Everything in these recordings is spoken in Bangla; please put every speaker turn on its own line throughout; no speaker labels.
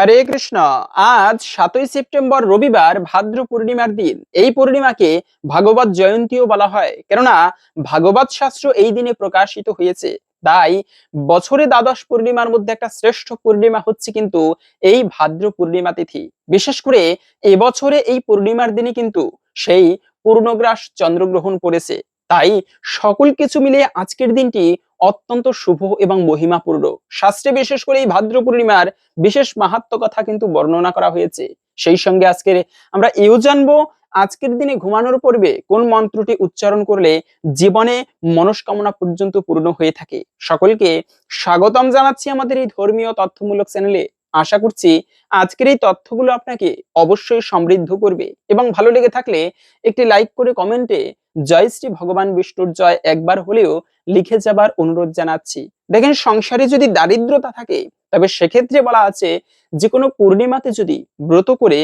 হরে কৃষ্ণ আজ সাতই সেপ্টেম্বর রবিবার ভাদ্র পূর্ণিমার দিন এই পূর্ণিমাকে ভাগবত জয়ন্তীও বলা হয় কেননা ভাগবত শাস্ত্র এই দিনে প্রকাশিত হয়েছে তাই বছরে দ্বাদশ পূর্ণিমার মধ্যে একটা শ্রেষ্ঠ পূর্ণিমা হচ্ছে কিন্তু এই ভাদ্র পূর্ণিমা তিথি বিশেষ করে এবছরে এই পূর্ণিমার দিনে কিন্তু সেই পূর্ণগ্রাস চন্দ্রগ্রহণ করেছে তাই সকল কিছু মিলিয়ে আজকের দিনটি অত্যন্ত শুভ এবং মহিমাপূর্ণ শাস্ত্রে বিশেষ করে এই ভাদ্র পূর্ণিমার বিশেষ মাহাত্ম কথা কিন্তু বর্ণনা করা হয়েছে সেই সঙ্গে আজকের আমরা এও জানবো আজকের দিনে ঘুমানোর পর্বে কোন মন্ত্রটি উচ্চারণ করলে জীবনে মনস্কামনা পর্যন্ত পূর্ণ হয়ে থাকে সকলকে স্বাগতম জানাচ্ছি আমাদের এই ধর্মীয় তথ্যমূলক চ্যানেলে আশা করছি আজকের এই তথ্যগুলো আপনাকে অবশ্যই সমৃদ্ধ করবে এবং ভালো লেগে থাকলে একটি লাইক করে কমেন্টে জয় শ্রী ভগবান বিষ্ণুর জয় একবার হলেও লিখে যাবার অনুরোধ জানাচ্ছি দেখেন সংসারে যদি দারিদ্রতা থাকে তবে সেক্ষেত্রে বলা আছে যে কোনো পূর্ণিমাতে যদি ব্রত করে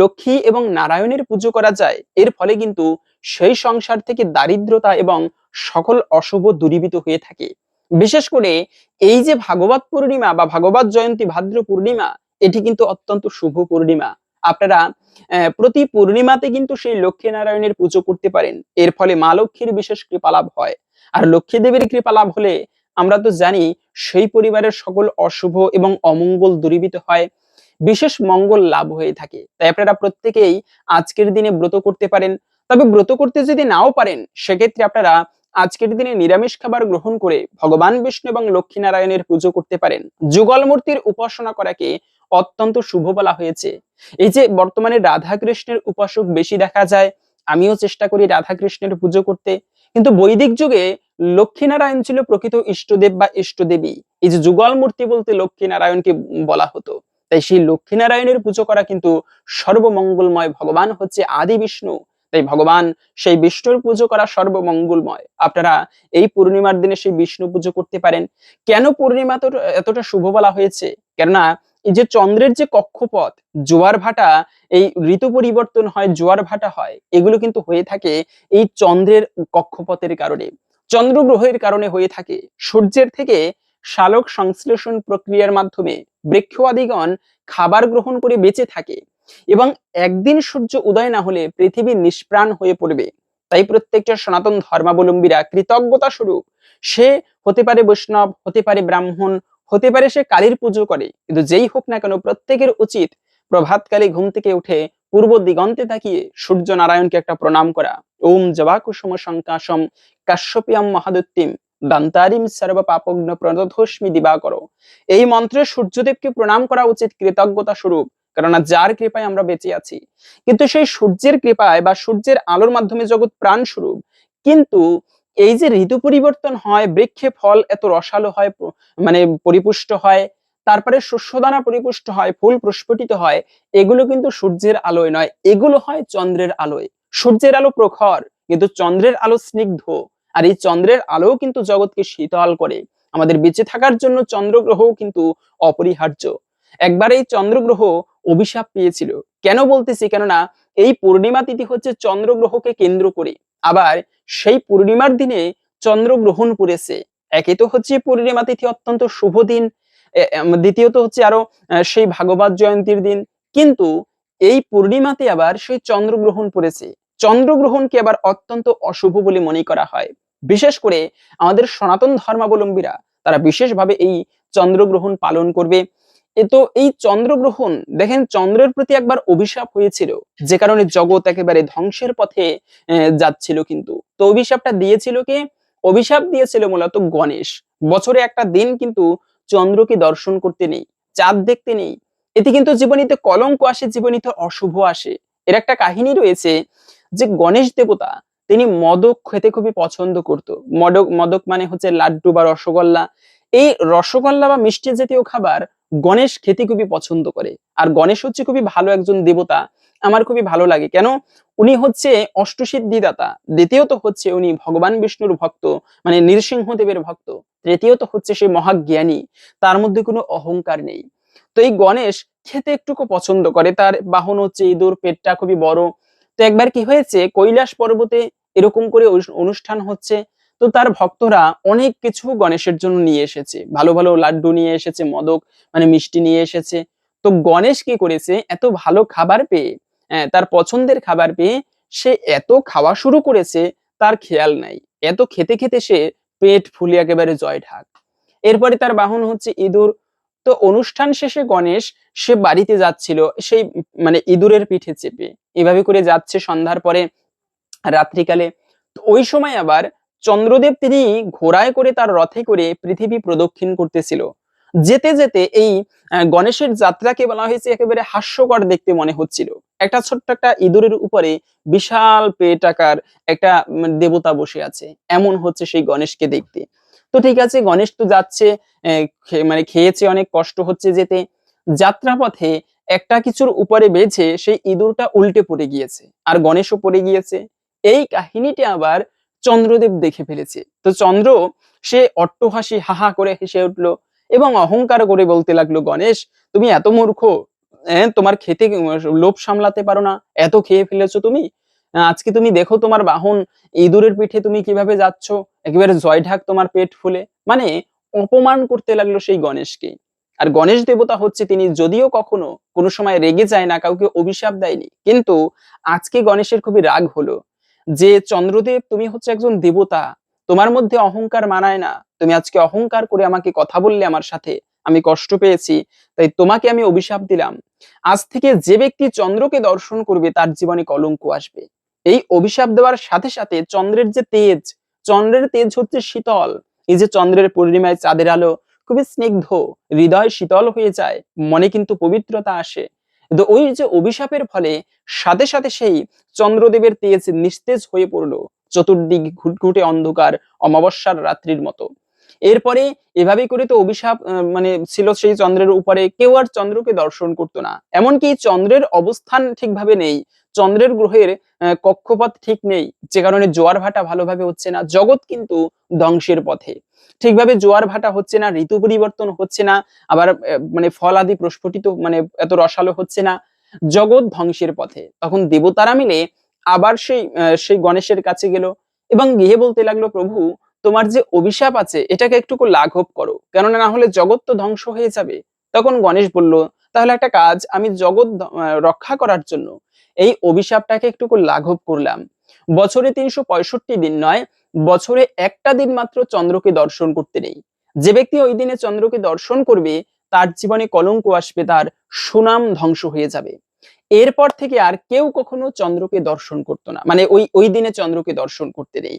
লক্ষ্মী এবং নারায়ণের পুজো করা যায় এর ফলে কিন্তু সেই সংসার থেকে দারিদ্রতা এবং সকল অশুভ দূরীভূত হয়ে থাকে বিশেষ করে এই যে ভাগবত পূর্ণিমা বা ভাগবত জয়ন্তী ভাদ্র পূর্ণিমা এটি কিন্তু অত্যন্ত শুভ পূর্ণিমা আপনারা প্রতি পূর্ণিমাতে কিন্তু সেই লক্ষ্মী নারায়ণের পুজো করতে পারেন এর ফলে মা লক্ষ্মীর বিশেষ কৃপা লাভ হয় আর লক্ষ্মী দেবীর কৃপা লাভ হলে আমরা তো জানি সেই পরিবারের সকল অশুভ এবং অমঙ্গল দূরীভূত হয় বিশেষ মঙ্গল লাভ হয়ে থাকে তাই আপনারা প্রত্যেকেই আজকের দিনে ব্রত করতে পারেন তবে ব্রত করতে যদি নাও পারেন সেক্ষেত্রে আপনারা আজকের দিনে নিরামিষ খাবার গ্রহণ করে ভগবান বিষ্ণু এবং লক্ষ্মী নারায়ণের পুজো করতে পারেন যুগল মূর্তির উপাসনা করাকে অত্যন্ত শুভ বলা হয়েছে এই যে বর্তমানে রাধাকৃষ্ণের উপাসক বেশি দেখা যায় আমিও চেষ্টা করি রাধাকৃষ্ণের পুজো করতে কিন্তু বৈদিক যুগে লক্ষ্মীনারায়ণ ছিল প্রকৃত ইষ্টদেব বা ইষ্টদেবী এই যে যুগল মূর্তি বলতে লক্ষ্মীনারায়ণকে বলা হতো তাই সেই লক্ষ্মীনারায়ণের পুজো করা কিন্তু সর্বমঙ্গলময় ভগবান হচ্ছে আদি বিষ্ণু তাই ভগবান সেই বিষ্ণুর পুজো করা সর্বমঙ্গলময় আপনারা এই পূর্ণিমার দিনে সেই বিষ্ণু পুজো করতে পারেন কেন পূর্ণিমা তো এতটা শুভ বলা হয়েছে কেননা যে চন্দ্রের যে কক্ষপথ জোয়ার ভাটা এই ঋতু পরিবর্তন হয় জোয়ার ভাটা হয় এগুলো কিন্তু হয়ে থাকে এই চন্দ্রের কক্ষপথের কারণে চন্দ্রগ্রহের কারণে হয়ে থাকে সূর্যের থেকে শালক সংশ্লেষণ প্রক্রিয়ার মাধ্যমে বৃক্ষবাদীগণ খাবার গ্রহণ করে বেঁচে থাকে এবং একদিন সূর্য উদয় না হলে পৃথিবী নিষ্প্রাণ হয়ে পড়বে তাই প্রত্যেকটা সনাতন ধর্মাবলম্বীরা কৃতজ্ঞতা স্বরূপ সে হতে পারে বৈষ্ণব হতে পারে ব্রাহ্মণ হতে পারে সে কালীর পুজো করে কিন্তু যেই হোক না কেন প্রত্যেকের উচিত প্রভাতকালে ঘুম থেকে উঠে পূর্ব দিগন্তে তাকিয়ে সূর্য নারায়ণকে একটা প্রণাম করা ওম জবা কুসুম শঙ্কাসম কাশ্যপিয়াম মহাদুত্তিম দান্তারিম সর্ব পাপগ্ন প্রণধস্মি দিবা করো এই মন্ত্রে সূর্যদেবকে প্রণাম করা উচিত কৃতজ্ঞতা স্বরূপ কেননা যার কৃপায় আমরা বেঁচে আছি কিন্তু সেই সূর্যের কৃপায় বা সূর্যের আলোর মাধ্যমে জগৎ প্রাণ স্বরূপ কিন্তু এই যে ঋতু পরিবর্তন হয় বৃক্ষে ফল এত রসালো হয় মানে পরিপুষ্ট হয় তারপরে শস্যদানা পরিপুষ্ট হয় ফুল প্রস্ফুটিত হয় এগুলো কিন্তু সূর্যের আলোয় নয় এগুলো হয় চন্দ্রের আলোয় সূর্যের আলো প্রখর কিন্তু চন্দ্রের আলো স্নিগ্ধ আর এই চন্দ্রের আলোও কিন্তু জগৎকে শীতল করে আমাদের বেঁচে থাকার জন্য চন্দ্রগ্রহও কিন্তু অপরিহার্য একবার এই চন্দ্রগ্রহ অভিশাপ পেয়েছিল কেন বলতেছি কেননা এই পূর্ণিমা তিথি হচ্ছে চন্দ্রগ্রহকে কেন্দ্র করে আবার সেই পূর্ণিমার দিনে চন্দ্রগ্রহণ পড়েছে একে তো হচ্ছে পূর্ণিমা তিথি অত্যন্ত শুভ দিন দ্বিতীয়ত হচ্ছে আরো সেই ভাগবত জয়ন্তীর দিন কিন্তু এই পূর্ণিমাতে আবার সেই চন্দ্রগ্রহণ পড়েছে চন্দ্রগ্রহণকে আবার অত্যন্ত অশুভ বলে মনে করা হয় বিশেষ করে আমাদের সনাতন ধর্মাবলম্বীরা তারা বিশেষভাবে এই চন্দ্রগ্রহণ পালন করবে কিন্তু এই চন্দ্রগ্রহণ দেখেন চন্দ্রের প্রতি একবার অভিশাপ হয়েছিল যে কারণে জগৎ একেবারে ধ্বংসের পথে যাচ্ছিল কিন্তু তো অভিশাপটা দিয়েছিল কে অভিশাপ দিয়েছিল মূলত গণেশ বছরে একটা দিন কিন্তু চন্দ্রকে দর্শন করতে নেই চাঁদ দেখতে নেই এতে কিন্তু জীবনীতে কলঙ্ক আসে জীবনীতে অশুভ আসে এর একটা কাহিনী রয়েছে যে গণেশ দেবতা তিনি মদক খেতে খুবই পছন্দ করত মদক মদক মানে হচ্ছে লাড্ডু বা রসগোল্লা এই রসগোল্লা বা মিষ্টি জাতীয় খাবার গণেশ খেতে খুবই পছন্দ করে আর গণেশ হচ্ছে খুবই ভালো একজন দেবতা আমার খুবই ভালো লাগে কেন উনি হচ্ছে অষ্টসিদ্ধিদাতা দ্বিতীয়ত হচ্ছে উনি ভগবান বিষ্ণুর ভক্ত মানে নৃসিংহদেবের ভক্ত তৃতীয়ত হচ্ছে সে মহাজ্ঞানী তার মধ্যে কোনো অহংকার নেই তো এই গণেশ খেতে একটুকু পছন্দ করে তার বাহন হচ্ছে ইঁদুর পেটটা খুবই বড় তো একবার কি হয়েছে কৈলাস পর্বতে এরকম করে অনুষ্ঠান হচ্ছে তো তার ভক্তরা অনেক কিছু গণেশের জন্য নিয়ে এসেছে ভালো ভালো লাড্ডু নিয়ে এসেছে মদক মানে মিষ্টি নিয়ে এসেছে তো গণেশ কি করেছে এত ভালো খাবার পেয়ে হ্যাঁ, তার পছন্দের খাবার পেয়ে সে এত খাওয়া শুরু করেছে তার খেয়াল নাই এত খেতে খেতে সে পেট ফুলে একেবারে জয় ঢাক এরপরে তার বাহন হচ্ছে ইঁদুর তো অনুষ্ঠান শেষে গণেশ সে বাড়িতে যাচ্ছিল সেই মানে ইঁদুরের পিঠে চেপে এভাবে করে যাচ্ছে সন্ধ্যার পরে রাত্রিকালে তো ওই সময় আবার চন্দ্রদেব তিনি ঘোড়ায় করে তার রথে করে পৃথিবী প্রদক্ষিণ করতেছিল যেতে যেতে এই গণেশের যাত্রাকে বলা হয়েছে একেবারে হাস্যকর দেখতে মনে হচ্ছিল একটা ছোট্ট একটা ইঁদুরের উপরে বিশাল পেট আকার একটা দেবতা বসে আছে এমন হচ্ছে সেই গণেশকে দেখতে তো ঠিক আছে গণেশ তো যাচ্ছে মানে খেয়েছে অনেক কষ্ট হচ্ছে যেতে যাত্রাপথে একটা কিছুর উপরে বেঁচে সেই ইঁদুরটা উল্টে পড়ে গিয়েছে আর গণেশও পড়ে গিয়েছে এই কাহিনীটি আবার চন্দ্রদেব দেখে ফেলেছে তো চন্দ্র সে অট্টহাসি হাহা করে হেসে উঠল এবং অহংকার করে বলতে লাগলো গণেশ তুমি এত মূর্খ হ্যাঁ, তোমার খেতে লোভ সামলাতে পারো না এত খেয়ে ফেলেছো তুমি আজকে তুমি দেখো তোমার বাহন ইঁদুরের পিঠে তুমি কিভাবে যাচ্ছ একেবারে জয়ঢাক তোমার পেট ফুলে মানে অপমান করতে লাগলো সেই গণেশকে আর গণেশ দেবতা হচ্ছে তিনি যদিও কখনো কোনো সময় রেগে যায় না কাউকে অভিশাপ দেয়নি কিন্তু আজকে গণেশের খুবই রাগ হলো যে চন্দ্রদেব তুমি হচ্ছে একজন দেবতা তোমার মধ্যে অহংকার মানায় না তুমি আজকে অহংকার করে আমাকে কথা বললে আমার সাথে আমি কষ্ট পেয়েছি তাই তোমাকে আমি অভিশাপ দিলাম আজ থেকে যে ব্যক্তি চন্দ্রকে দর্শন করবে তার জীবনে কলঙ্ক আসবে এই অভিশাপ দেওয়ার সাথে সাথে চন্দ্রের যে তেজ চন্দ্রের তেজ হচ্ছে শীতল এই যে চন্দ্রের পূর্ণিমায় চাঁদের আলো খুবই স্নিগ্ধ হৃদয় শীতল হয়ে যায় মনে কিন্তু পবিত্রতা আসে কিন্তু ওই যে অভিশাপের ফলে সাথে সাথে সেই চন্দ্রদেবের তেজ নিস্তেজ হয়ে পড়ল চতুর্দিক ঘুটঘুটে অন্ধকার অমাবস্যার রাত্রির মতো এরপরে এভাবে করে তো অভিশাপ মানে ছিল সেই চন্দ্রের উপরে কেউ আর চন্দ্রকে দর্শন করতো না এমনকি চন্দ্রের অবস্থান ঠিকভাবে নেই চন্দ্রের গ্রহের কক্ষপথ ঠিক নেই যে কারণে জোয়ার ভাটা ভালোভাবে হচ্ছে না জগৎ কিন্তু ধ্বংসের পথে ঠিকভাবে জোয়ার ভাটা হচ্ছে না ঋতু পরিবর্তন হচ্ছে না আবার মানে ফল আদি প্রস্ফুটিত মানে এত রসালো হচ্ছে না জগৎ ধ্বংসের পথে তখন দেবতারা মিলে আবার সেই সেই গণেশের কাছে গেল এবং গিয়ে বলতে লাগলো প্রভু তোমার যে অভিশাপ আছে এটাকে একটুকু লাঘব করো কেননা না হলে জগৎ তো ধ্বংস হয়ে যাবে তখন গণেশ বলল তাহলে একটা কাজ আমি জগৎ রক্ষা করার জন্য এই অভিশাপটাকে একটুকু লাঘব করলাম বছরে তিনশো দিন নয় বছরে একটা দিন মাত্র চন্দ্রকে দর্শন করতে নেই যে ব্যক্তি ওই দিনে চন্দ্রকে দর্শন করবে তার জীবনে কলঙ্ক আসবে তার সুনাম ধ্বংস হয়ে যাবে এরপর থেকে আর কেউ কখনো চন্দ্রকে দর্শন করত না মানে ওই ওই দিনে চন্দ্রকে দর্শন করতে নেই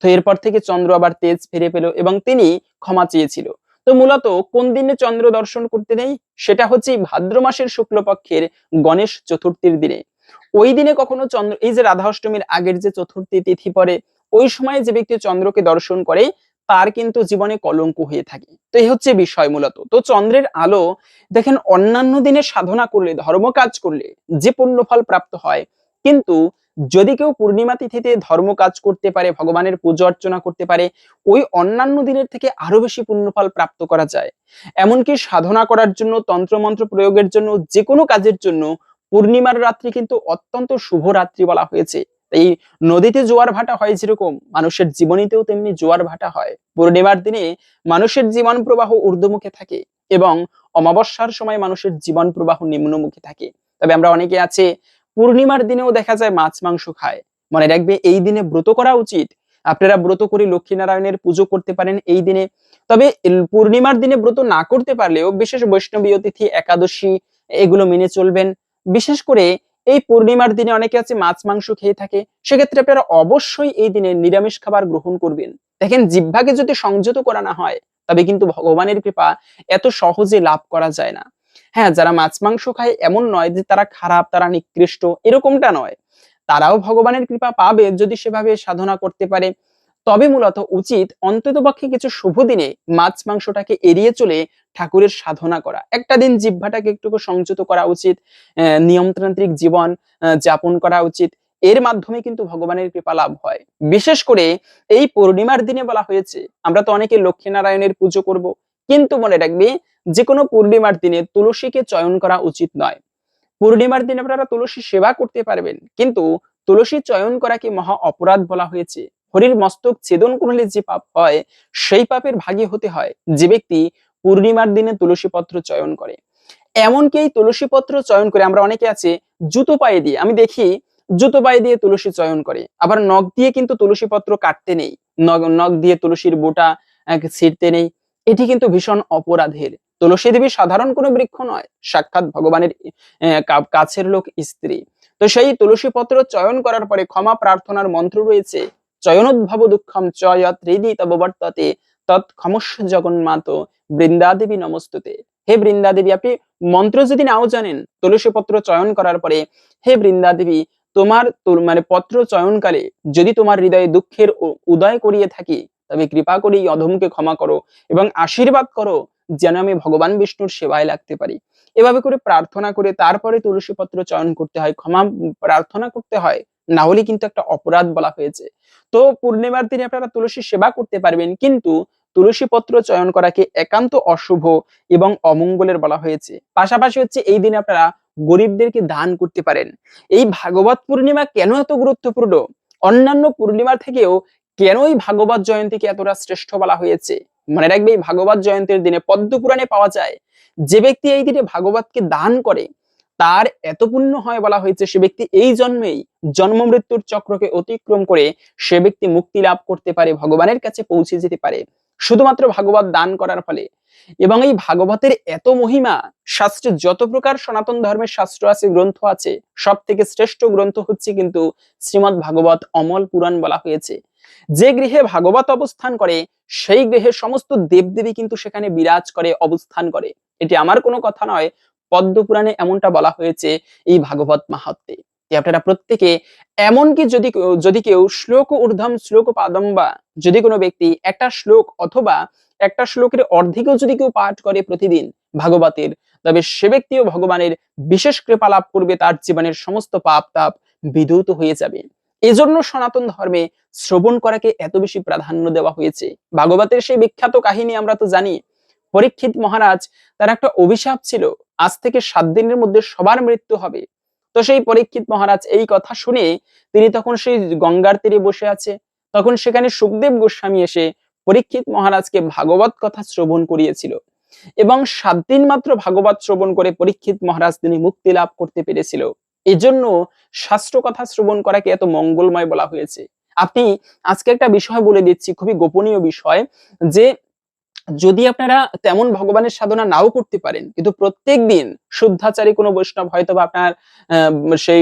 তো এরপর থেকে চন্দ্র আবার তেজ ফিরে পেল এবং তিনি ক্ষমা চেয়েছিল তো মূলত কোন দিনে চন্দ্র দর্শন করতে নেই সেটা হচ্ছে ভাদ্র মাসের শুক্লপক্ষের গণেশ চতুর্থীর দিনে ওই দিনে কখনো চন্দ্র এই যে রাধা অষ্টমীর আগের যে চতুর্থী তিথি পরে ওই সময় যে ব্যক্তি চন্দ্রকে দর্শন করে তার কিন্তু জীবনে কলঙ্ক হয়ে থাকে তো এই হচ্ছে বিষয় মূলত তো চন্দ্রের আলো দেখেন অন্যান্য দিনে সাধনা করলে ধর্ম কাজ করলে যে পুণ্যফল প্রাপ্ত হয় কিন্তু যদি কেউ পূর্ণিমা তিথিতে ধর্ম কাজ করতে পারে ভগবানের পুজো অর্চনা করতে পারে ওই অন্যান্য দিনের থেকে আরো বেশি পুণ্যফল প্রাপ্ত করা যায় এমনকি সাধনা করার জন্য তন্ত্রমন্ত্র প্রয়োগের জন্য যে কোনো কাজের জন্য পূর্ণিমার রাত্রি কিন্তু অত্যন্ত শুভ রাত্রি বলা হয়েছে এই নদীতে জোয়ার ভাটা হয় যেরকম মানুষের জীবনীতেও তেমনি জোয়ার ভাটা হয় পূর্ণিমার দিনে মানুষের জীবন প্রবাহ ঊর্ধ্বমুখে থাকে এবং অমাবস্যার সময় মানুষের জীবন প্রবাহ নিম্নমুখে থাকে তবে আমরা অনেকে আছে পূর্ণিমার দিনেও দেখা যায় মাছ মাংস খায় মনে রাখবে এই দিনে ব্রত করা উচিত আপনারা ব্রত করে লক্ষ্মীনারায়ণের পুজো করতে পারেন এই দিনে তবে পূর্ণিমার দিনে ব্রত না করতে পারলেও বিশেষ বৈষ্ণবী অতিথি একাদশী এগুলো মেনে চলবেন বিশেষ করে এই পূর্ণিমার দিনে অনেকে আছে মাছ মাংস খেয়ে থাকে সেক্ষেত্রে আপনারা অবশ্যই এই দিনে নিরামিষ খাবার গ্রহণ করবেন দেখেন জিভাকে যদি সংযত করা না হয় তবে কিন্তু ভগবানের কৃপা এত সহজে লাভ করা যায় না হ্যাঁ যারা মাছ মাংস খায় এমন নয় যে তারা খারাপ তারা নিকৃষ্ট এরকমটা নয় তারাও ভগবানের কৃপা পাবে যদি সেভাবে সাধনা করতে পারে তবে মূলত উচিত অন্ততপক্ষে কিছু শুভ দিনে মাছ মাংসটাকে এড়িয়ে চলে ঠাকুরের সাধনা করা একটা দিন জিহ্বাটাকে একটুকু সংযত করা উচিত নিয়মতান্ত্রিক জীবন যাপন করা উচিত এর মাধ্যমে কিন্তু ভগবানের কৃপা লাভ হয় বিশেষ করে এই পূর্ণিমার দিনে বলা হয়েছে আমরা তো অনেকে লক্ষ্মীনারায়ণের পুজো করব কিন্তু মনে রাখবে যে কোনো পূর্ণিমার দিনে তুলসীকে চয়ন করা উচিত নয় পূর্ণিমার দিনে আপনারা তুলসী সেবা করতে পারবেন কিন্তু তুলসী চয়ন করাকে মহা অপরাধ বলা হয়েছে হরির মস্তক ছেদন করলে যে পাপ হয় সেই পাপের ভাগী হতে হয় যে ব্যক্তি পূর্ণিমার দিনে তুলসী পত্র চয়ন করে এমনকি এই তুলসী পত্র চয়ন করে আমরা অনেকে আছে জুতো পায়ে দিয়ে আমি দেখি জুতো পায়ে দিয়ে তুলসী চয়ন করে আবার নখ দিয়ে কিন্তু তুলসী পত্র কাটতে নেই নখ দিয়ে তুলসীর বোটা ছিঁড়তে নেই এটি কিন্তু ভীষণ অপরাধের তুলসী দেবী সাধারণ কোনো বৃক্ষ নয় সাক্ষাৎ ভগবানের কাছের লোক স্ত্রী তো সেই তুলসী পত্র চয়ন করার পরে ক্ষমা প্রার্থনার মন্ত্র রয়েছে চয়নোদ্ভব দুঃখম চয় ত্রিদি তববর্ততে তৎক্ষমস্য জগন্মাত বৃন্দাদেবী নমস্তুতে হে বৃন্দাদেবী আপনি মন্ত্র যদি নাও জানেন তুলসী পত্র চয়ন করার পরে হে বৃন্দাদেবী তোমার মানে পত্র চয়নকালে যদি তোমার হৃদয়ে দুঃখের উদয় করিয়ে থাকি তবে কৃপা করে এই অধমকে ক্ষমা করো এবং আশীর্বাদ করো যেন আমি ভগবান বিষ্ণুর সেবায় লাগতে পারি এভাবে করে প্রার্থনা করে তারপরে তুলসী পত্র চয়ন করতে হয় ক্ষমা প্রার্থনা করতে হয় না হলে কিন্তু একটা অপরাধ বলা হয়েছে তো পূর্ণিমার দিনে আপনারা তুলসী সেবা করতে পারবেন কিন্তু তুলসী পত্র চয়ন করাকে একান্ত অশুভ এবং অমঙ্গলের বলা হয়েছে পাশাপাশি হচ্ছে এই দিনে আপনারা গরিবদেরকে দান করতে পারেন এই ভাগবত পূর্ণিমা কেন এত গুরুত্বপূর্ণ অন্যান্য পূর্ণিমার থেকেও কেন এই ভাগবত জয়ন্তীকে এতটা শ্রেষ্ঠ বলা হয়েছে মনে রাখবে এই ভাগবত জয়ন্তীর দিনে পদ্ম পুরাণে পাওয়া যায় যে ব্যক্তি এই দিনে ভাগবতকে দান করে তার এত পুণ্য হয় বলা হয়েছে সে ব্যক্তি এই জন্মেই জন্ম মৃত্যুর চক্রকে অতিক্রম করে সে ব্যক্তি মুক্তি লাভ করতে পারে ভগবানের কাছে পৌঁছে যেতে পারে শুধুমাত্র ভাগবত দান করার ফলে এবং এই ভাগবতের এত মহিমা শাস্ত্রে যত প্রকার সনাতন ধর্মের শাস্ত্র আছে গ্রন্থ আছে সব থেকে শ্রেষ্ঠ গ্রন্থ হচ্ছে কিন্তু শ্রীমৎ ভাগবত অমল পুরাণ বলা হয়েছে যে গৃহে ভাগবত অবস্থান করে সেই গৃহে সমস্ত দেবদেবী কিন্তু সেখানে বিরাজ করে অবস্থান করে এটি আমার কোনো কথা নয় পদ্মপুরাণে এমনটা বলা হয়েছে এই ভাগবত মাহাত্মে আপনারা প্রত্যেকে এমনকি যদি যদি কেউ শ্লোক ঊর্ধ্বম শ্লোক পাদম বা যদি কোনো ব্যক্তি একটা শ্লোক অথবা একটা শ্লোকের অর্ধেকও যদি কেউ পাঠ করে প্রতিদিন ভাগবতের তবে সে ব্যক্তিও ভগবানের বিশেষ কৃপা লাভ করবে তার জীবনের সমস্ত পাপ তাপ বিদ্যুত হয়ে যাবে এজন্য সনাতন ধর্মে শ্রবণ করাকে এত বেশি প্রাধান্য দেওয়া হয়েছে ভাগবতের সেই বিখ্যাত কাহিনী আমরা তো জানি পরীক্ষিত মহারাজ তার একটা অভিশাপ ছিল আজ থেকে সাত দিনের মধ্যে সবার মৃত্যু হবে তো সেই পরীক্ষিত মহারাজ এই কথা শুনে তিনি তখন সেই গঙ্গার তীরে বসে আছে তখন সেখানে সুখদেব গোস্বামী এসে পরীক্ষিত মহারাজকে ভাগবত কথা শ্রবণ করিয়েছিল এবং সাত দিন মাত্র ভাগবত শ্রবণ করে পরীক্ষিত মহারাজ তিনি মুক্তি লাভ করতে পেরেছিল এজন্য শাস্ত্র কথা শ্রবণ করাকে এত মঙ্গলময় বলা হয়েছে আপনি আজকে একটা বিষয় বলে দিচ্ছি খুবই গোপনীয় বিষয় যে যদি আপনারা তেমন ভগবানের সাধনা নাও করতে পারেন কিন্তু প্রত্যেক দিন শুদ্ধাচারী কোনো বৈষ্ণব হয়তো বা আপনার সেই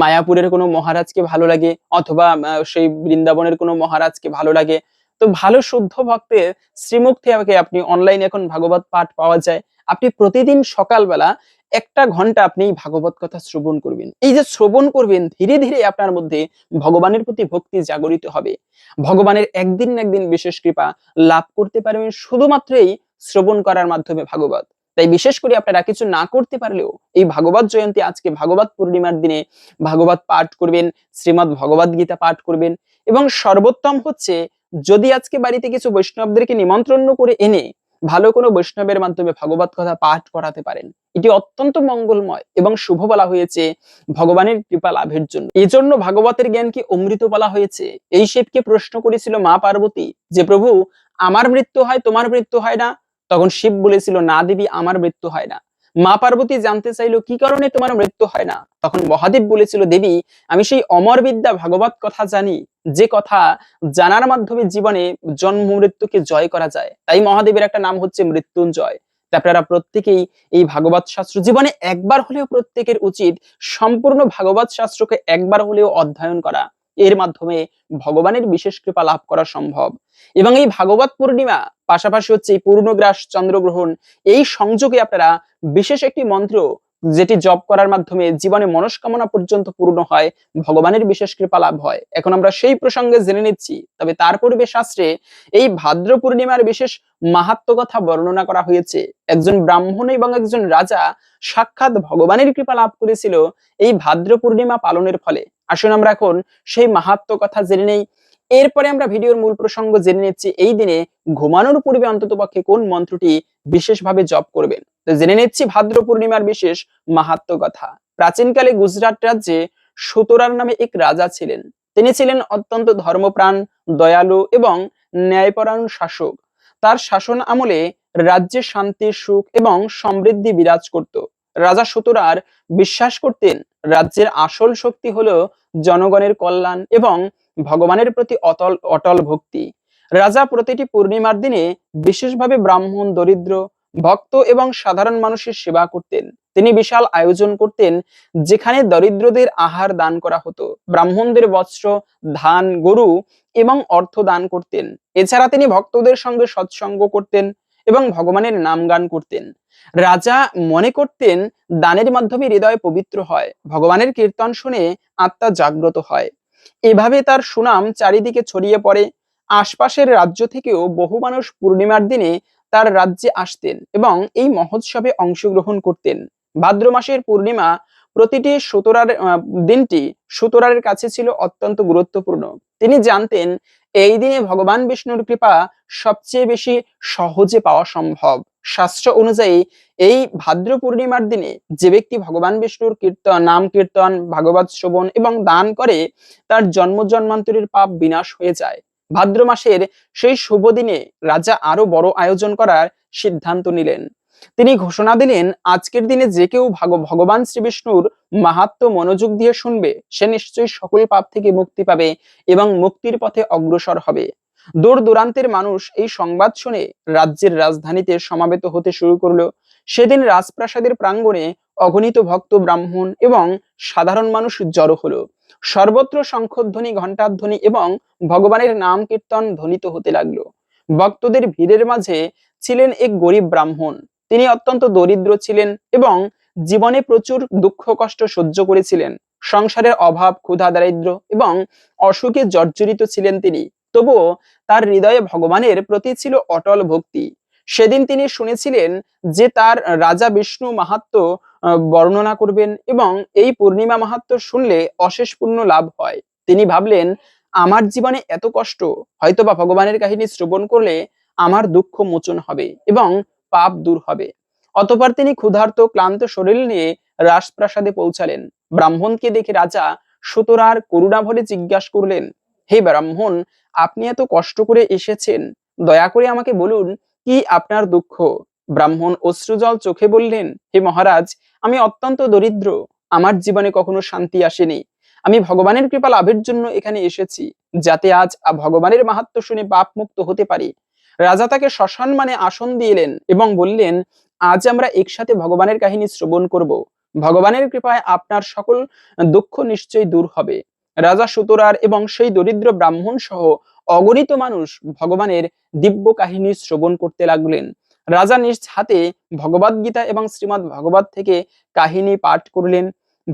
মায়াপুরের কোনো মহারাজকে ভালো লাগে অথবা সেই বৃন্দাবনের কোনো মহারাজকে ভালো লাগে তো ভালো শুদ্ধ ভক্তের শ্রীমুখ থেকে আপনি অনলাইনে এখন ভাগবত পাঠ পাওয়া যায় আপনি প্রতিদিন সকালবেলা একটা ঘন্টা আপনি ভাগবত কথা শ্রবণ করবেন এই যে শ্রবণ করবেন ধীরে ধীরে আপনার মধ্যে ভগবানের প্রতি ভক্তি জাগরিত হবে ভগবানের একদিন না একদিন বিশেষ কৃপা লাভ করতে পারবেন শুধুমাত্র এই শ্রবণ করার মাধ্যমে ভাগবত তাই বিশেষ করে আপনারা কিছু না করতে পারলেও এই ভাগবত জয়ন্তী আজকে ভাগবত পূর্ণিমার দিনে ভাগবত পাঠ করবেন শ্রীমৎ ভগবত গীতা পাঠ করবেন এবং সর্বোত্তম হচ্ছে যদি আজকে বাড়িতে কিছু বৈষ্ণবদেরকে নিমন্ত্রণ করে এনে ভালো কোনো বৈষ্ণবের মাধ্যমে ভগবত কথা পাঠ করাতে পারেন এটি অত্যন্ত মঙ্গলময় এবং শুভ বলা হয়েছে ভগবানের কৃপা লাভের জন্য এজন্য ভাগবতের জ্ঞানকে অমৃত বলা হয়েছে এই শিবকে প্রশ্ন করেছিল মা পার্বতী যে প্রভু আমার মৃত্যু হয় তোমার মৃত্যু হয় না তখন শিব বলেছিল না দেবী আমার মৃত্যু হয় না মা পার্বতী জানতে চাইলো কি কারণে তোমার মৃত্যু হয় না তখন মহাদেব বলেছিল দেবী আমি সেই অমর বিদ্যা ভাগবত কথা জানি যে কথা জানার মাধ্যমে জীবনে জন্ম মৃত্যুকে জয় করা যায় তাই মহাদেবের একটা নাম হচ্ছে মৃত্যুঞ্জয় আপনারা প্রত্যেকেই এই ভাগবত শাস্ত্র জীবনে একবার হলেও প্রত্যেকের উচিত সম্পূর্ণ ভাগবত শাস্ত্রকে একবার হলেও অধ্যয়ন করা এর মাধ্যমে ভগবানের বিশেষ কৃপা লাভ করা সম্ভব এবং এই ভাগবত পূর্ণিমা পাশাপাশি হচ্ছে এই পূর্ণগ্রাস চন্দ্রগ্রহণ এই সংযোগে আপনারা বিশেষ একটি মন্ত্র যেটি জপ করার মাধ্যমে জীবনে মনস্কামনা পর্যন্ত পূর্ণ হয় ভগবানের বিশেষ কৃপা লাভ হয় এখন আমরা সেই প্রসঙ্গে জেনে নিচ্ছি তবে তার পূর্বে শাস্ত্রে এই ভাদ্র পূর্ণিমার বিশেষ মাহাত্ম কথা বর্ণনা করা হয়েছে একজন ব্রাহ্মণ এবং একজন রাজা সাক্ষাৎ ভগবানের কৃপা লাভ করেছিল এই ভাদ্র পূর্ণিমা পালনের ফলে আসুন আমরা এখন সেই মাহাত্ম কথা জেনে নেই এরপরে আমরা ভিডিওর মূল প্রসঙ্গ জেনে নিচ্ছি এই দিনে ঘুমানোর পূর্বে অন্তত পক্ষে কোন মন্ত্রটি বিশেষভাবে জপ করবেন তো জেনে নিচ্ছি ভাদ্র পূর্ণিমার বিশেষ মাহাত্ম কথা প্রাচীনকালে গুজরাট রাজ্যে সুতরার নামে এক রাজা ছিলেন তিনি ছিলেন অত্যন্ত ধর্মপ্রাণ দয়ালু এবং ন্যায়পরায়ণ শাসক তার শাসন আমলে রাজ্যে শান্তি সুখ এবং সমৃদ্ধি বিরাজ করত রাজা সুতরার বিশ্বাস করতেন রাজ্যের আসল শক্তি হলো জনগণের কল্যাণ এবং ভগবানের প্রতি অটল অটল ভক্তি রাজা প্রতিটি পূর্ণিমার দিনে বিশেষভাবে ব্রাহ্মণ দরিদ্র ভক্ত এবং সাধারণ মানুষের সেবা করতেন তিনি বিশাল আয়োজন করতেন যেখানে দরিদ্রদের আহার দান করা হতো ব্রাহ্মণদের বস্ত্র ধান গরু এবং অর্থ দান করতেন এছাড়া তিনি ভক্তদের সঙ্গে সৎসঙ্গ করতেন এবং ভগবানের নাম গান করতেন রাজা মনে করতেন দানের মাধ্যমে হৃদয় পবিত্র হয় ভগবানের কীর্তন শুনে আত্মা জাগ্রত হয় এভাবে তার সুনাম চারিদিকে ছড়িয়ে পড়ে আশপাশের রাজ্য থেকেও বহু মানুষ পূর্ণিমার দিনে তার রাজ্যে আসতেন এবং এই মহোৎসবে অংশগ্রহণ করতেন ভাদ্র মাসের পূর্ণিমা প্রতিটি সুতরার দিনটি সুতরারের কাছে ছিল অত্যন্ত গুরুত্বপূর্ণ তিনি জানতেন এই দিনে ভগবান বিষ্ণুর কৃপা সবচেয়ে বেশি সহজে পাওয়া সম্ভব শাস্ত্র অনুযায়ী এই ভাদ্র পূর্ণিমার দিনে যে ব্যক্তি ভগবান বিষ্ণুর কীর্তন নাম কীর্তন ভাগবত শ্রবণ এবং দান করে তার জন্ম জন্মান্তরের পাপ বিনাশ হয়ে যায় ভাদ্র মাসের সেই শুভ দিনে রাজা আরো বড় আয়োজন করার সিদ্ধান্ত নিলেন তিনি ঘোষণা দিলেন আজকের দিনে যে কেউ ভগবান শ্রীবিষ্ণুর মাহাত্ম মনোযোগ দিয়ে শুনবে সে নিশ্চয়ই সকল পাপ থেকে মুক্তি পাবে এবং মুক্তির পথে অগ্রসর হবে দূর দূরান্তের মানুষ এই সংবাদ শুনে রাজ্যের রাজধানীতে সমাবেত হতে শুরু করলো সেদিন রাজপ্রাসাদের প্রাঙ্গণে অগণিত ভক্ত ব্রাহ্মণ এবং সাধারণ মানুষ জড়ো হলো সর্বত্র শঙ্খধ্বনি ঘণ্টাধ্বনি এবং ভগবানের নাম কীর্তন ধ্বনিত হতে লাগলো ভক্তদের ভিড়ের মাঝে ছিলেন এক গরিব ব্রাহ্মণ তিনি অত্যন্ত দরিদ্র ছিলেন এবং জীবনে প্রচুর দুঃখ কষ্ট সহ্য করেছিলেন সংসারের অভাব ক্ষুধা দারিদ্র এবং অসুখে জর্জরিত ছিলেন তিনি তবুও তার হৃদয়ে ভগবানের প্রতি ছিল অটল ভক্তি সেদিন তিনি শুনেছিলেন যে তার রাজা বিষ্ণু মাহাত্ম বর্ণনা করবেন এবং এই পূর্ণিমা মাহাত্ম শুনলে অশেষ পূর্ণ লাভ হয় তিনি ভাবলেন আমার জীবনে এত কষ্ট হয়তোবা ভগবানের কাহিনী শ্রবণ করলে আমার দুঃখ মোচন হবে এবং পাপ দূর হবে অতপর তিনি ক্ষুধার্ত ক্লান্ত শরীর নিয়ে রাজপ্রাসাদে পৌঁছালেন ব্রাহ্মণকে দেখে রাজা সুতরার করুণা ভরে জিজ্ঞাসা করলেন হে ব্রাহ্মণ আপনি এত কষ্ট করে এসেছেন দয়া করে আমাকে বলুন কি আপনার দুঃখ ব্রাহ্মণ অশ্রুজল চোখে বললেন হে মহারাজ আমি অত্যন্ত দরিদ্র আমার জীবনে কখনো শান্তি আসেনি আমি ভগবানের কৃপা লাভের জন্য এখানে এসেছি যাতে আজ ভগবানের মাহাত্ম শুনে পাপ মুক্ত হতে পারি রাজা তাকে শ্মশান মানে আসন দিলেন এবং বললেন আজ আমরা একসাথে ভগবানের কাহিনী শ্রবণ করব ভগবানের কৃপায় আপনার সকল দুঃখ নিশ্চয়ই দূর হবে রাজা সুতরার এবং সেই দরিদ্র ব্রাহ্মণ সহ অগণিত মানুষ ভগবানের দিব্য কাহিনী শ্রবণ করতে লাগলেন রাজা নিজ হাতে ভগবদ গীতা এবং শ্রীমৎ ভগবত থেকে কাহিনী পাঠ করলেন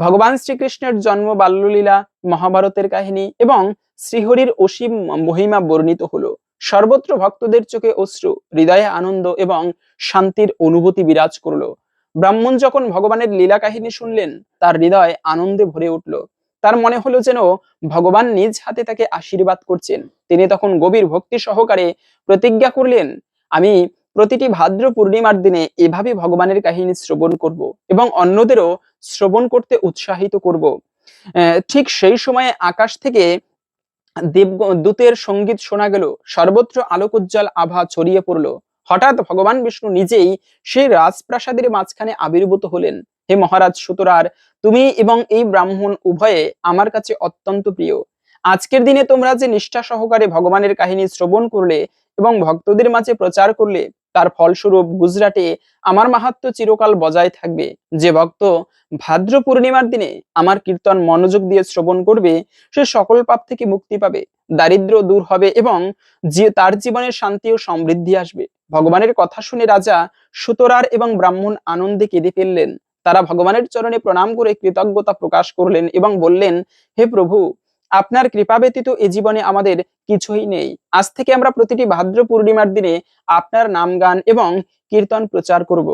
ভগবান শ্রীকৃষ্ণের জন্ম বাল্যলীলা মহাভারতের কাহিনী এবং শ্রীহরির অসীম মহিমা বর্ণিত হলো সর্বত্র ভক্তদের চোখে অশ্রু হৃদয়ে আনন্দ এবং শান্তির অনুভূতি বিরাজ করল ব্রাহ্মণ যখন ভগবানের লীলা কাহিনী শুনলেন তার হৃদয় আনন্দে ভরে উঠল তার মনে হলো যেন ভগবান নিজ হাতে তাকে আশীর্বাদ করছেন তিনি তখন গভীর ভক্তি সহকারে প্রতিজ্ঞা করলেন আমি প্রতিটি ভাদ্র পূর্ণিমার দিনে এভাবে ভগবানের কাহিনী শ্রবণ করব এবং অন্যদেরও শ্রবণ করতে উৎসাহিত করব ঠিক সেই সময়ে আকাশ থেকে দূতের সঙ্গীত শোনা গেল সর্বত্র উজ্জ্বল আভা ছড়িয়ে পড়ল হঠাৎ ভগবান বিষ্ণু নিজেই সেই রাজপ্রাসাদের মাঝখানে আবির্ভূত হলেন হে মহারাজ সুতরার তুমি এবং এই ব্রাহ্মণ উভয়ে আমার কাছে অত্যন্ত প্রিয় আজকের দিনে তোমরা যে নিষ্ঠা সহকারে ভগবানের কাহিনী শ্রবণ করলে এবং ভক্তদের মাঝে প্রচার করলে তার ফলস্বরূপ গুজরাটে আমার মাহাত্ম চিরকাল বজায় থাকবে যে ভক্ত ভাদ্র পূর্ণিমার দিনে আমার কীর্তন মনোযোগ দিয়ে শ্রবণ করবে সে সকল পাপ থেকে মুক্তি পাবে দারিদ্র দূর হবে এবং যে তার জীবনে শান্তি ও সমৃদ্ধি আসবে ভগবানের কথা শুনে রাজা সুতরার এবং ব্রাহ্মণ আনন্দে কেঁদে ফেললেন তারা ভগবানের চরণে প্রণাম করে কৃতজ্ঞতা প্রকাশ করলেন এবং বললেন হে প্রভু আপনার কৃপা ব্যতীত এ জীবনে আমাদের কিছুই নেই আজ থেকে আমরা প্রতিটি ভাদ্র পূর্ণিমার দিনে আপনার নাম গান এবং কীর্তন প্রচার করব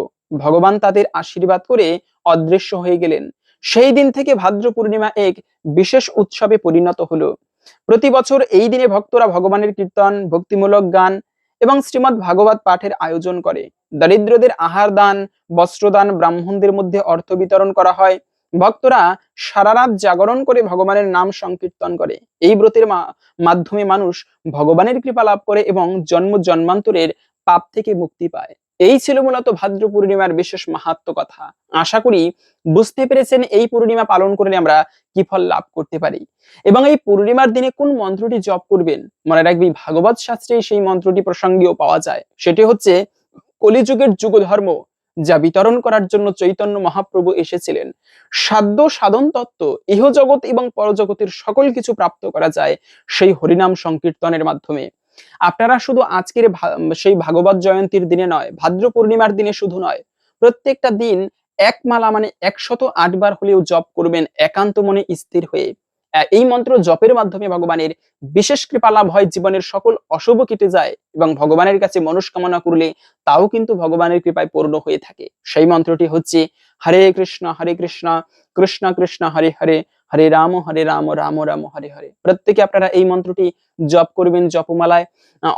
ভগবান তাদের আশীর্বাদ করে অদৃশ্য হয়ে গেলেন সেই দিন থেকে ভাদ্র পূর্ণিমা এক বিশেষ উৎসবে পরিণত হলো প্রতি বছর এই দিনে ভক্তরা ভগবানের কীর্তন ভক্তিমূলক গান এবং শ্রীমৎ ভাগবত পাঠের আয়োজন করে দরিদ্রদের আহার দান বস্ত্রদান ব্রাহ্মণদের মধ্যে অর্থ বিতরণ করা হয় ভক্তরা সারা রাত জাগরণ করে ভগবানের নাম সংকীর্তন করে এই ব্রতের মাধ্যমে মানুষ ভগবানের কৃপা লাভ করে এবং জন্ম জন্মান্তরের পাপ থেকে মুক্তি পায় এই ছিল মূলত ভাদ্র পূর্ণিমার বিশেষ মাহাত্ম কথা আশা করি বুঝতে পেরেছেন এই পূর্ণিমা পালন করলে আমরা কি ফল লাভ করতে পারি এবং এই পূর্ণিমার দিনে কোন মন্ত্রটি জপ করবেন মনে রাখবি ভাগবত শাস্ত্রে সেই মন্ত্রটি প্রসঙ্গেও পাওয়া যায় সেটি হচ্ছে কলিযুগের যুগধর্ম যা বিতরণ করার জন্য চৈতন্য মহাপ্রভু এসেছিলেন সাধ্য সাধন তত্ত্ব ইহজগৎ এবং পরজগতের সকল কিছু প্রাপ্ত করা যায় সেই হরিনাম সংকীর্তনের মাধ্যমে আপনারা শুধু আজকের সেই ভাগবত জয়ন্তীর দিনে নয় ভাদ্র পূর্ণিমার দিনে শুধু নয় প্রত্যেকটা দিন এক মালা মানে একশত আটবার হলেও জপ করবেন একান্ত মনে স্থির হয়ে এই মন্ত্র জপের মাধ্যমে ভগবানের বিশেষ কৃপা লাভ হয় জীবনের সকল অশুভ কেটে যায় এবং ভগবানের কাছে মনস্কামনা করলে তাও কিন্তু ভগবানের কৃপায় পূর্ণ হয়ে থাকে সেই মন্ত্রটি হচ্ছে হরে কৃষ্ণ হরে কৃষ্ণ কৃষ্ণ কৃষ্ণ হরে হরে হরে রাম হরে রাম রাম রাম হরে হরে প্রত্যেকে আপনারা এই মন্ত্রটি জব করবেন জপমালায়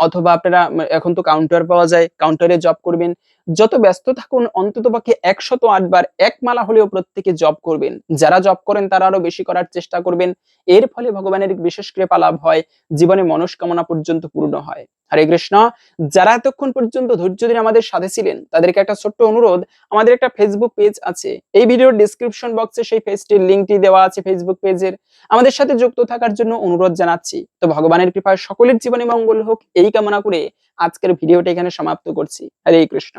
অথবা আপনারা এখন তো কাউন্টার পাওয়া যায় কাউন্টারে জব করবেন যত ব্যস্ত থাকুন অন্তত পক্ষে একশত আটবার এক মালা হলেও প্রত্যেকে জব করবেন যারা জব করেন তারা আরো বেশি করার চেষ্টা করবেন এর ফলে ভগবানের বিশেষ কৃপা লাভ হয় জীবনে মনস্কামনা পর্যন্ত পূর্ণ হয় হরে কৃষ্ণ যারা এতক্ষণ পর্যন্ত ধৈর্য দিন আমাদের সাথে ছিলেন তাদেরকে একটা ছোট্ট অনুরোধ আমাদের একটা ফেসবুক পেজ আছে এই ভিডিওর ডিসক্রিপশন বক্সে সেই পেজটির লিঙ্কটি দেওয়া আছে ফেসবুক পেজের আমাদের সাথে যুক্ত থাকার জন্য অনুরোধ জানাচ্ছি তো ভগবানের সকলের জীবনে মঙ্গল হোক এই কামনা করে আজকের ভিডিওটা এখানে সমাপ্ত করছি হরে কৃষ্ণ